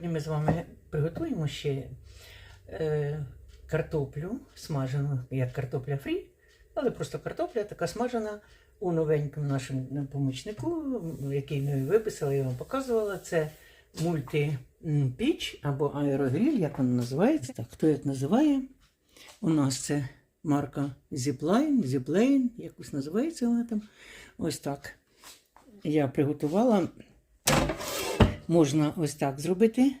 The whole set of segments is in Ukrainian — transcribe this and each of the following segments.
Сьогодні ми з вами приготуємо ще е, картоплю смажену, як картопля фрі, але просто картопля така смажена у новенькому нашому помічнику, який ми виписали, я вам показувала. Це мультипіч або аерогріль, як воно називається. Так, хто як називає? У нас це марка Zipline, Zipline, якось називається вона там. Ось так. Я приготувала. Можна ось так зробити.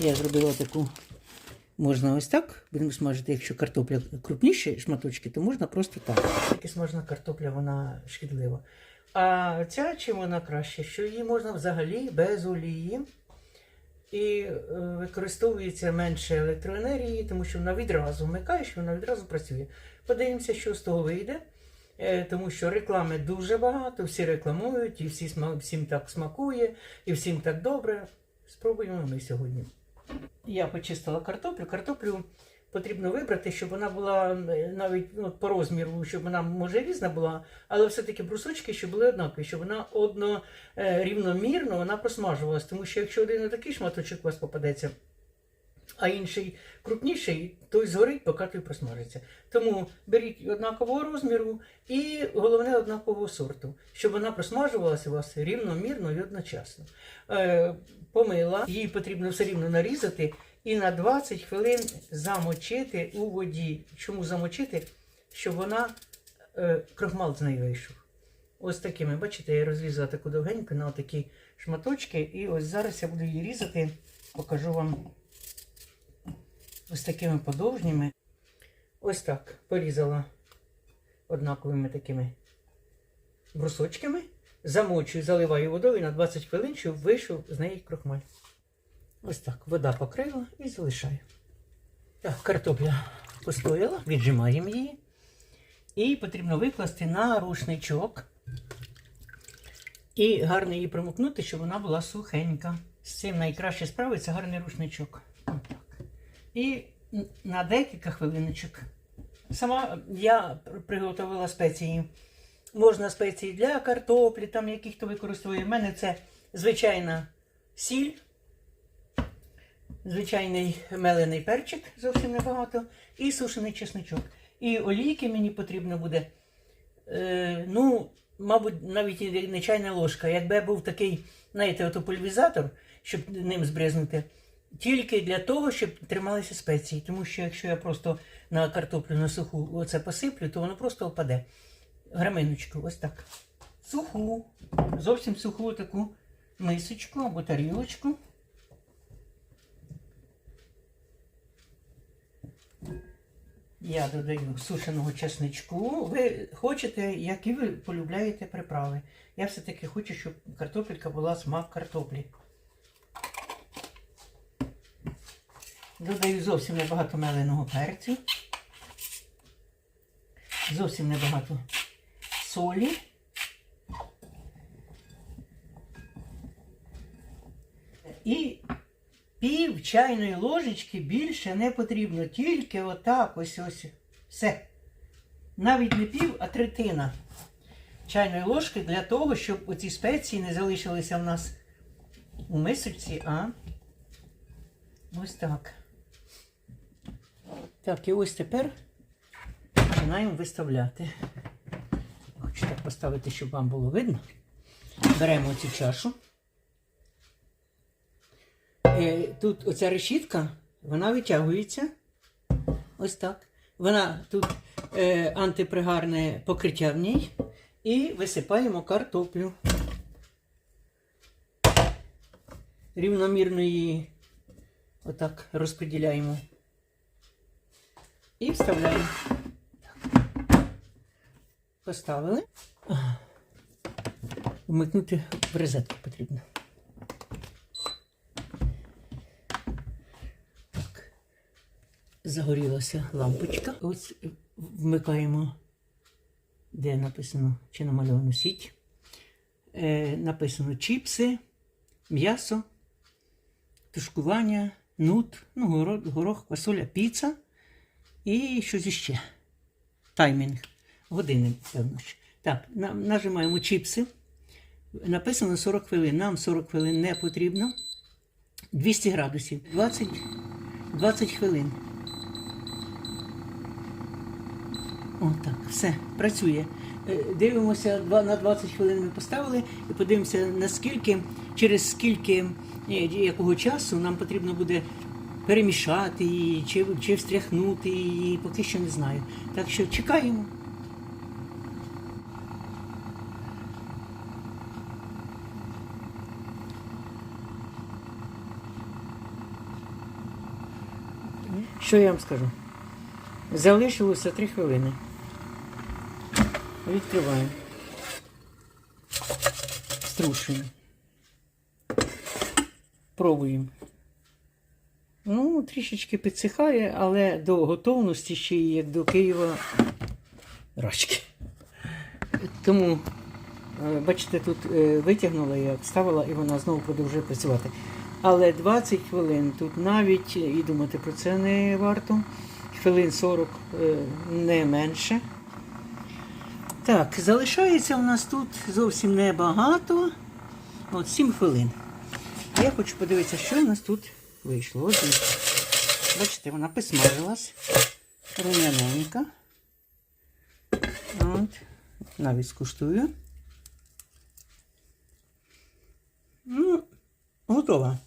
Я зробила таку. Можна ось так. Будемо смажити, якщо картопля крупніші шматочки, то можна просто так. Тільки смажена картопля, вона шкідлива. А ця чим вона краще, що її можна взагалі без олії. І е, використовується менше електроенергії, тому що вона відразу вмикаєш, вона відразу працює. Подивимося, що з того вийде. Е, Тому що реклами дуже багато, всі рекламують, і всі, всім так смакує, і всім так добре. Спробуємо ми сьогодні. Я почистила картоплю. Картоплю потрібно вибрати, щоб вона була навіть ну, по розміру, щоб вона може різна була, але все-таки брусочки, щоб були однакові, щоб вона одно е, рівномірно вона просмажувалась. Тому що якщо один не такий шматочок у вас попадеться, а інший крупніший, той згорить, поки той просмажиться. Тому беріть однакового розміру і головне однакового сорту, щоб вона просмажувалася у вас рівномірно і одночасно. Е, помила, її потрібно все рівно нарізати і на 20 хвилин замочити у воді. Чому замочити? Щоб вона е, крохмал з неї вийшов. Ось такими, бачите, я розрізала таку довгеньку на такі шматочки. І ось зараз я буду її різати, покажу вам ось такими подовжніми. Ось так порізала однаковими такими брусочками. Замочую, заливаю водою на 20 хвилин, щоб вийшов з неї крохмаль. Ось так, вода покрила і залишаю. Так, картопля постояла, віджимаємо її. І потрібно викласти на рушничок. І гарно її промокнути, щоб вона була сухенька. З цим найкраще справиться гарний рушничок. І на декілька хвилиночок. Сама я приготувала спеції. Можна спеції для картоплі, там які хто використовує. У мене це звичайна сіль, звичайний мелений перчик, зовсім небагато, і сушений чесничок. І олійки мені потрібно буде. Е, ну, мабуть, навіть не чайна ложка. Якби був такий, знаєте, пульвізатор, щоб ним збризнути, тільки для того, щоб трималися спеції. Тому що якщо я просто на картоплю на суху оце посиплю, то воно просто впаде. Граминочку, ось так. Суху, зовсім суху таку мисочку або тарілочку. Я додаю сушеного чесничку. Ви хочете, які ви полюбляєте приправи. Я все-таки хочу, щоб картопелька була смак картоплі. Додаю зовсім небагато меленого перцю. Зовсім небагато солі. І пів чайної ложечки більше не потрібно. Тільки отак ось ось. Все. Навіть не пів, а третина чайної ложки для того, щоб оці спеції не залишилися в нас у мисочці, а ось так. Так, і ось тепер починаємо виставляти. Хочу так поставити, щоб вам було видно. Беремо цю чашу. Е, Тут оця решітка, вона витягується. Ось так. Вона тут е, антипригарне покриття в ній. І висипаємо картоплю. Рівномірно її отак розподіляємо. І вставляємо. Поставили. Вмикнути в розетку потрібно. Так. Загорілася лампочка. Ось вмикаємо, де написано чи намальовано сіть. Е, написано чіпси, м'ясо, тушкування, нут, ну, горох, квасоля, піца і щось іще. Таймінг. Години, певно. Так, на- нажимаємо чіпси. Написано 40 хвилин. Нам 40 хвилин не потрібно. 200 градусів. 20, 20 хвилин. О, так, все, працює. Е, Дивимося, на 20 хвилин ми поставили і подивимося, наскільки, через скільки е, якого часу нам потрібно буде перемішати її, чи, чи встряхнути її, поки що не знаю. Так що чекаємо. Що я вам скажу? Залишилося 3 хвилини. Відкриваємо. Струшуємо. Пробуємо. Ну, трішечки підсихає, але до готовності ще й як до Києва рачки. Тому, е, бачите, тут е, витягнула я, вставила і вона знову продовжує працювати. Але 20 хвилин тут навіть і думати про це не варто. Хвилин 40 е, не менше. Так, залишається у нас тут зовсім небагато. От 7 хвилин. Я хочу подивитися, що у нас тут вийшло. Бачите, вона посмажилась. Рум'яненька. От. Навіть скуштую. Ну, готова.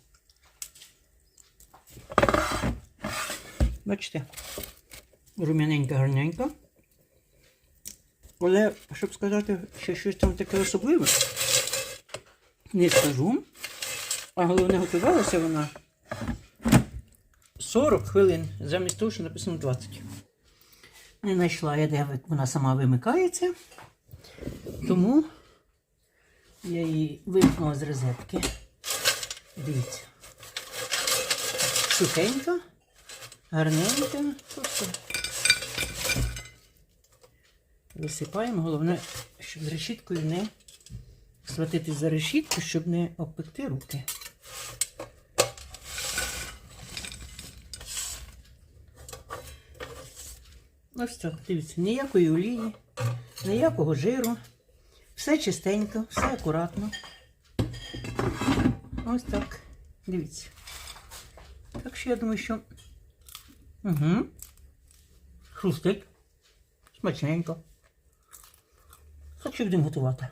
Бачите, рум'яненька, гарненька. Але, щоб сказати, що щось там таке особливе, не скажу. А головне, готувалася вона 40 хвилин, замість того, що написано 20. Не знайшла я, де вона сама вимикається. Тому я її вимкнула з розетки. Дивіться. Сухенька, гарненька. Просто висипаємо. Головне, щоб з решіткою не схватити за решітку, щоб не обпекти руки. Ось так, дивіться, ніякої олії, ніякого жиру. Все чистенько, все акуратно. Ось так. Дивіться. Так що я думаю, що. Угу. Хрустить. Смачненько. Що будемо готувати.